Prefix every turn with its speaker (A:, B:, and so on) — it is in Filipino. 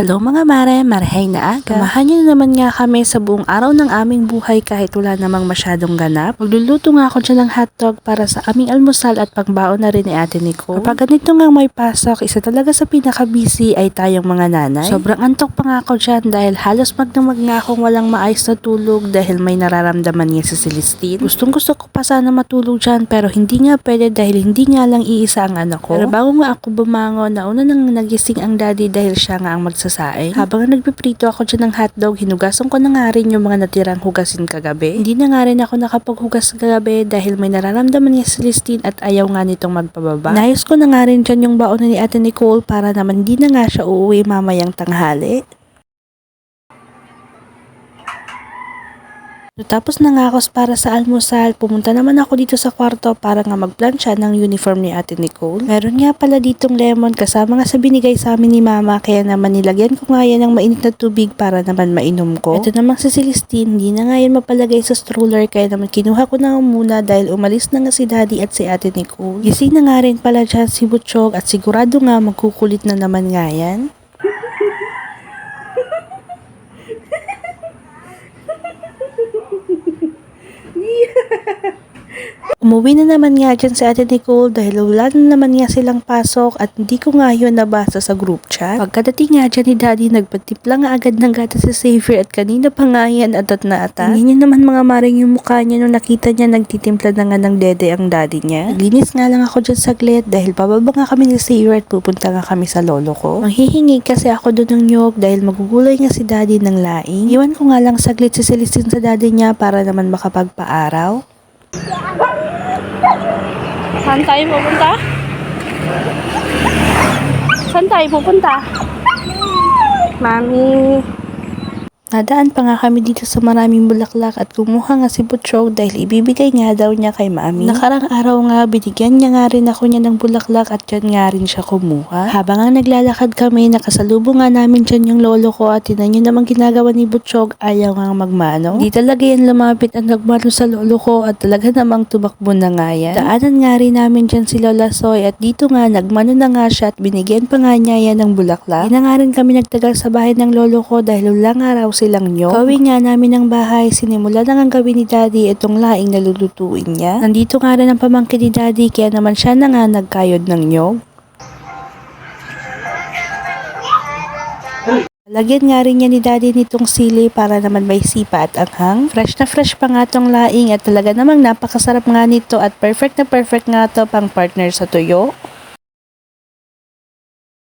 A: Hello mga mare, marhay na aga. Samahan niyo na naman nga kami sa buong araw ng aming buhay kahit wala namang masyadong ganap. Magluluto nga ako dyan ng hotdog para sa aming almusal at pangbaon na rin ni ate Nicole. Kapag ganito nga may pasok, isa talaga sa pinaka-busy ay tayong mga nanay. Sobrang antok pa nga ako dyan dahil halos magdamag nga akong walang maayos na tulog dahil may nararamdaman niya si Celestine. Gustong gusto ko pa sana matulog dyan pero hindi nga pwede dahil hindi nga lang iisa ang anak ko. Pero bago nga ako bumangon, nauna nang nagising ang daddy dahil siya nga ang magsasaing. Habang nagpiprito ako dyan ng hotdog, hinugasan ko na nga rin yung mga natirang hugasin kagabi. Hindi na nga rin ako nakapaghugas kagabi dahil may nararamdaman niya si Celestine at ayaw nga nitong magpababa. Nayos ko na nga rin dyan yung baon ni ate Nicole para naman hindi na nga siya uuwi mamayang tanghali. Tapos na nga ako para sa almusal, pumunta naman ako dito sa kwarto para nga magplansya ng uniform ni Ate Nicole. Meron nga pala ditong lemon kasama nga sa binigay sa amin ni Mama kaya naman nilagyan ko nga yan ng mainit na tubig para naman mainom ko. Ito naman si Celestine, hindi na nga yan mapalagay sa stroller kaya naman kinuha ko na muna dahil umalis na nga si Daddy at si Ate Nicole. Gising na nga rin pala dyan si Butchog at sigurado nga magkukulit na naman nga yan. Umuwi na naman nga dyan si Ate Nicole dahil wala na naman nga silang pasok at hindi ko nga yun nabasa sa group chat. Pagkadating nga dyan ni Daddy, nagpatimpla nga agad ng gata si Xavier at kanina pa nga yan atat na atat. Tingin niya naman mga maring yung mukha niya nung nakita niya nagtitimpla na nga ng dede ang daddy niya. Linis nga lang ako dyan saglit dahil pababa nga kami ni Xavier at pupunta nga kami sa lolo ko. Manghihingi kasi ako doon ng nyog dahil magugulay nga si Daddy ng laing. Iwan ko nga lang saglit si Celestine sa daddy niya para naman makapagpaaraw.
B: Saan tayo pupunta? Saan tayo pupunta? Mami.
A: Nadaan pa nga kami dito sa maraming bulaklak at kumuha nga si Butchog dahil ibibigay nga daw niya kay mami. Nakarang araw nga, binigyan niya nga rin ako niya ng bulaklak at dyan nga rin siya kumuha. Habang nga naglalakad kami, nakasalubong nga namin dyan yung lolo ko at tinan niyo naman ginagawa ni Butchog, ayaw nga magmano. Di talaga yan lumapit ang nagmano sa lolo ko at talaga namang tumakbo na nga yan. Daanan nga rin namin dyan si Lola Soy at dito nga nagmano na nga siya at binigyan pa nga niya yan ng bulaklak. Di nga rin kami nagtagal sa bahay ng lolo ko dahil wala nga raw silang nyo. Gawin nga namin ng bahay, sinimula na nga gawin ni daddy itong laing na lulutuin niya. Nandito nga rin ang pamangkin ni daddy kaya naman siya na nga nagkayod ng nyog. Lagyan nga rin niya ni daddy nitong sili para naman may sipa at anghang. Fresh na fresh pa nga tong laing at talaga namang napakasarap nga nito at perfect na perfect nga to pang partner sa tuyo.